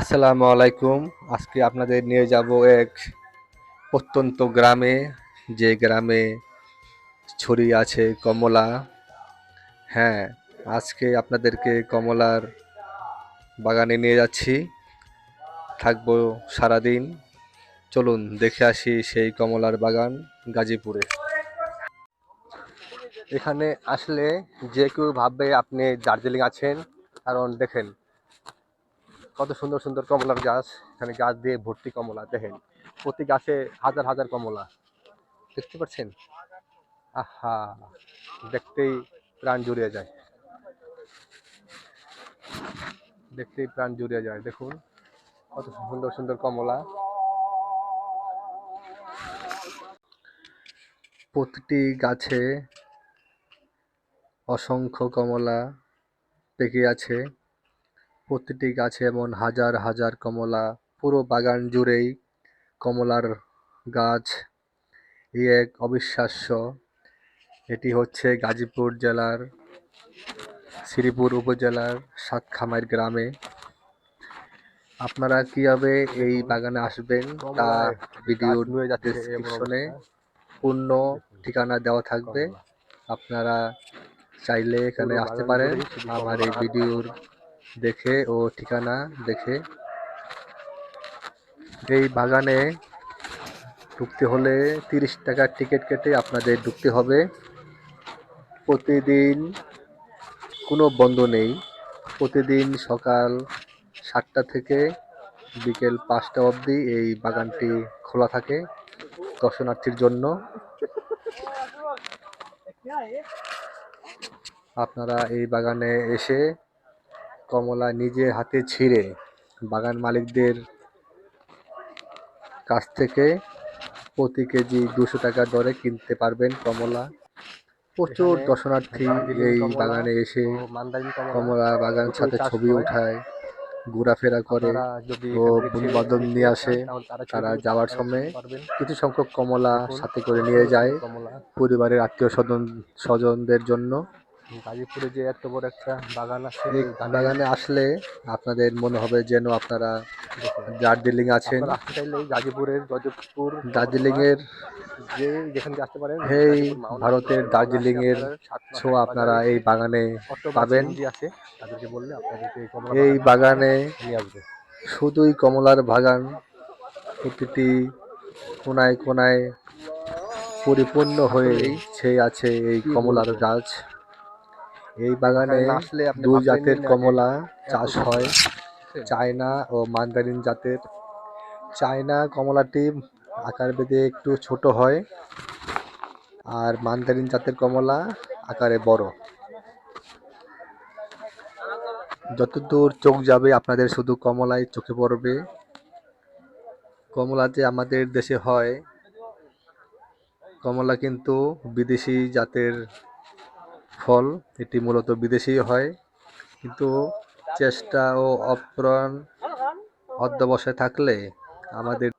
আসসালামু আলাইকুম। আজকে আপনাদের নিয়ে যাব এক প্রত্যন্ত গ্রামে, যে গ্রামে ছড়িয়ে আছে কমলা। হ্যাঁ আজকে আপনাদেরকে কমলার বাগানে নিয়ে যাচ্ছি। থাকব সারাদিন। চলুন, দেখে আসি সেই কমলার বাগান গাজীপুরে। এখানে আসলে যে কেউ ভাববে আপনি দার্জিলিং আছেন, কারণ দেখেন কত সুন্দর সুন্দর কমলার গাছ, এখানে গাছ দিয়ে ভর্তি কমলা, দেখেন। প্রতি গাছে হাজার হাজার কমলা। দেখতে পাচ্ছেন? আহা, দেখতেই প্রাণ জুড়িয়ে যায়। দেখতেই প্রাণ জুড়িয়ে যায়, দেখুন। কত সুন্দর সুন্দর কমলা। প্রতিটি গাছে অসংখ্য কমলা পেকে আছে। প্রতিটি গাছে এমন হাজার হাজার কমলা, পুরো বাগান জুড়েই কমলার গাছ। এই এক অবিশ্বাস্য। এটি হচ্ছে গাজীপুর জেলার শ্রীপুর উপজেলার সাতখামাইর গ্রামে। আপনারা কীভাবে এই বাগানে আসবেন, তা ভিডিওর ডেসক্রিপশনে পূর্ণ ঠিকানা দেওয়া থাকবে। আপনারা চাইলে এখানে আসতে পারেন। আমার এই ভিডিওর দেখে ও ঠিকানা দেখে এই বাগানে ঢুকতে হলে তিরিশ টাকার টিকিট কেটে আপনাদের ঢুকতে হবে। প্রতিদিন কোনো বন্ধ নেই। প্রতিদিন সকাল সাতটা থেকে বিকেল পাঁচটা অবধি এই বাগানটি খোলা থাকে দর্শনার্থীর জন্য। আপনারা এই বাগানে এসে কমলা নিজে হাতে ছিঁড়ে বাগান মালিকদের কাছ থেকে প্রতি কেজি দুশো টাকা দরে কিনতে পারবেন কমলা। প্রচুর দর্শনার্থী এই বাগানে এসে কমলা বাগান সাথে ছবি উঠায় ঘোরাফেরা করে ও বন্ধুবান্ধব নিয়ে আসে তারা যাওয়ার সময় কিছু সংখ্যক কমলা সাথে করে নিয়ে যায় পরিবারের আত্মীয় স্বজন স্বজনদের জন্য। গাজীপুরে যে এত বড় একটা বাগান আছে এই বাগানে আসলে আপনাদের মনে হবে যেন আপনারা দার্জিলিং আছেন। গাজীপুরের গজবপুর দার্জিলিং এর যে যেখানে আসতে পারেন এই ভারতের দার্জিলিং এর ছোঁয়া আপনারা এই বাগানে পাবেন। আছে তাদেরকে বললে আপনাদেরকে এই বাগানে নিয়ে আসবে। শুধুই কমলার বাগান প্রতিটি কোনায় কোনায় পরিপূর্ণ হয়ে ছেয়ে আছে এই কমলার গাছ। এই বাগানে দুই জাতের কমলা চাষ হয় চায়না ও মান্দারিন জাতের। চায়না কমলাটি আকার বেঁধে একটু ছোট হয় আর মান্দারিন জাতের কমলা আকারে বড়। যতদূর চোখ যাবে আপনাদের শুধু কমলাই চোখে পড়বে। কমলা যে আমাদের দেশে হয় কমলা কিন্তু বিদেশি জাতের ফল, এটি মূলত বিদেশি হয়। কিন্তু চেষ্টা ও অপ্রাণ অধ্যবসায় থাকলে আমাদের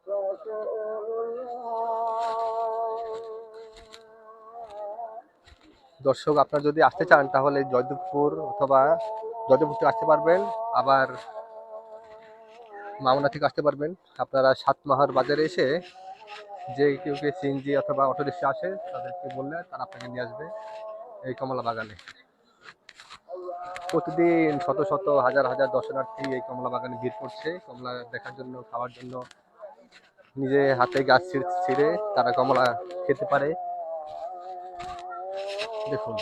দর্শক, আপনারা যদি আসতে চান, তাহলে জয়দেবপুর অথবা জয়দেবপুর থেকে আসতে পারবেন। আবার মামনা থেকে আসতে পারবেন। আপনারা সাতমাহার বাজারে এসে যে কেউ কেউ সিএনজি অথবা অটো রিক্সা আসে, তাদেরকে বললে তারা আপনাকে নিয়ে আসবে। এই কমলা বাগানে। প্রতিদিন শত শত, হাজার হাজার দর্শনার্থী এই কমলা বাগানে ভিড় করছে। কমলা দেখার জন্য, খাওয়ার জন্য নিজে হাতে গাছ ছিঁড়ে তারা কমলা খেতে পারে। দেখুন।